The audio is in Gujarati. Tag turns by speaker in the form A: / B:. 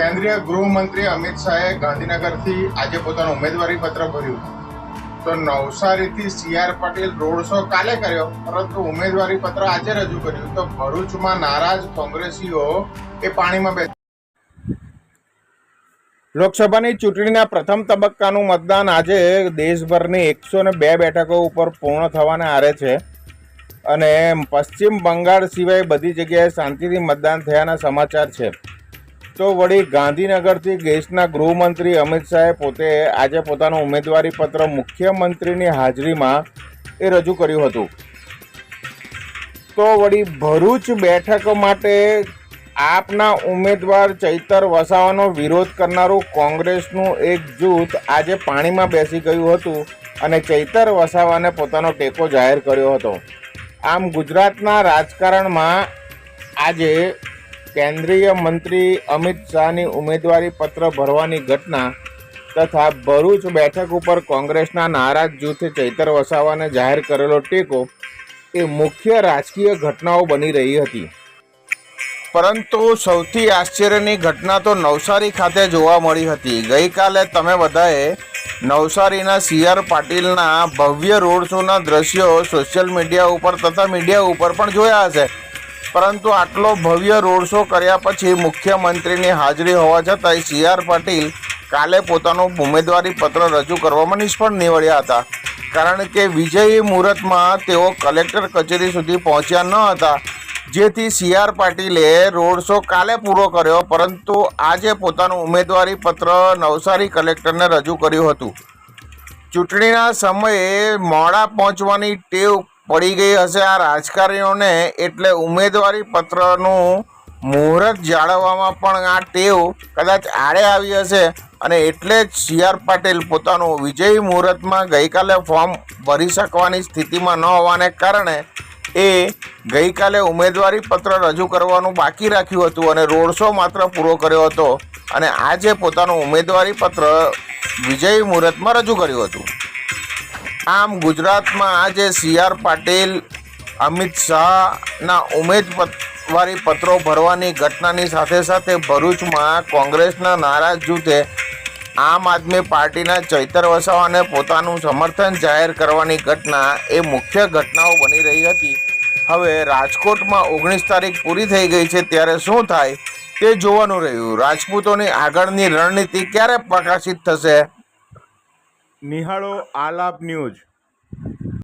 A: કેન્દ્રીય ગૃહમંત્રી અમિત શાહે ગાંધીનગરથી આજે પોતાનું ઉમેદવારી પત્ર ભર્યું. તો નવસારીથી C R Patil road show કાલે કર્યો, પરંતુ ઉમેદવારી પત્ર આજે રજૂ કર્યું. તો ભરૂચમાં નારાજ કોંગ્રેસીઓ એ પાણીમાં બે લોકસભાની ચૂંટણીના પ્રથમ તબક્કાનું મતદાન આજે દેશભરની એકસો ને બે બેઠકો ઉપર પૂર્ણ થવાને આરે છે. અને પશ્ચિમ બંગાળ સિવાય બધી જગ્યાએ શાંતિથી મતદાન થયાના સમાચાર છે. તો વળી ગાંધીનગરથી દેશના ગૃહમંત્રી અમિત શાહે પોતે આજે પોતાનું ઉમેદવારી પત્ર મુખ્યમંત્રીની હાજરીમાં એ રજૂ કર્યું હતું. તો વળી ભરૂચ બેઠક માટે આપના ઉમેદવાર ચૈતર વસાવાનો વિરોધ કરનારું કોંગ્રેસનું એક જૂથ આજે પાણીમાં બેસી ગયું હતું અને ચૈતર વસાવાને પોતાનો ટેકો જાહેર કર્યો હતો. આમ ગુજરાતના રાજકારણમાં આજે કેન્દ્રીય મંત્રી અમિત શાહની ઉમેદવારી પત્ર ભરવાની ઘટના તથા ભરૂચ બેઠક ઉપર કોંગ્રેસના નારાજ જૂથે ચૈતર વસાવાને જાહેર કરેલો ટેકો એ મુખ્ય રાજકીય ઘટનાઓ બની રહી હતી. પરંતુ સૌથી આશ્ચર્યની ઘટના તો નવસારી ખાતે જોવા મળી હતી. ગઈકાલે તમે બધાએ નવસારીના સી આર પાટીલના ભવ્ય રોડ શોના દ્રશ્યો સોશિયલ મીડિયા ઉપર તથા મીડિયા ઉપર પણ જોયા હશે. પરંતુ આટલો ભવ્ય રોડ શો કર્યા પછી મુખ્યમંત્રીની હાજરી હોવા છતાંય સી આર પાટીલ કાલે પોતાનું ઉમેદવારી પત્ર રજૂ કરવામાં નિષ્ફળ નીવડ્યા હતા. કારણ કે વિજયી મુહૂર્તમાં તેઓ કલેક્ટર કચેરી સુધી પહોંચ્યા ન હતા. જેથી સી આર પાટીલે રોડ શો કાલે પૂરો કર્યો, પરંતુ આજે પોતાનું ઉમેદવારી પત્ર નવસારી કલેક્ટરને રજૂ કર્યું હતું. ચૂંટણીના સમયે મોડા પહોંચવાની ટેવ પડી ગઈ હશે આ રાજકારણીઓને, એટલે ઉમેદવારી પત્રનું મુહૂર્ત જાળવવામાં પણ આ ટેવ કદાચ આડે આવી હશે. અને એટલે જ સી આર પાટીલ પોતાનું વિજયી મુહૂર્તમાં ગઈકાલે ફોર્મ ભરી શકવાની સ્થિતિમાં ન હોવાને કારણે એ ગઈકાલે ઉમેદવારી પત્ર રજૂ કરવાનું બાકી રાખ્યું હતું અને રોડ શો માત્ર પૂરો કર્યો હતો. અને આજે પોતાનું ઉમેદવારી પત્ર વિજયી મુહૂર્તમાં રજૂ કર્યું હતું. આમ ગુજરાતમાં આજે સી આર પાટીલ, અમિત શાહના ઉમેદવારી પત્રો ભરવાની ઘટનાની સાથે સાથે ભરૂચમાં કોંગ્રેસના નારાજ જૂથે આમ આદમી પાર્ટીના ચૈતર વસાવાને પોતાનું સમર્થન જાહેર કરવાની ઘટના એ મુખ્ય ઘટનાઓ બની રહી હતી. હવે રાજકોટમાં ઓગણીસ તારીખ પૂરી થઈ ગઈ છે ત્યારે શું થાય તે જોવાનું રહ્યું. રાજપૂતોની આગળની રણનીતિ ક્યારે પ્રકાશિત થશે નિહાળો આલાપ ન્યૂઝ.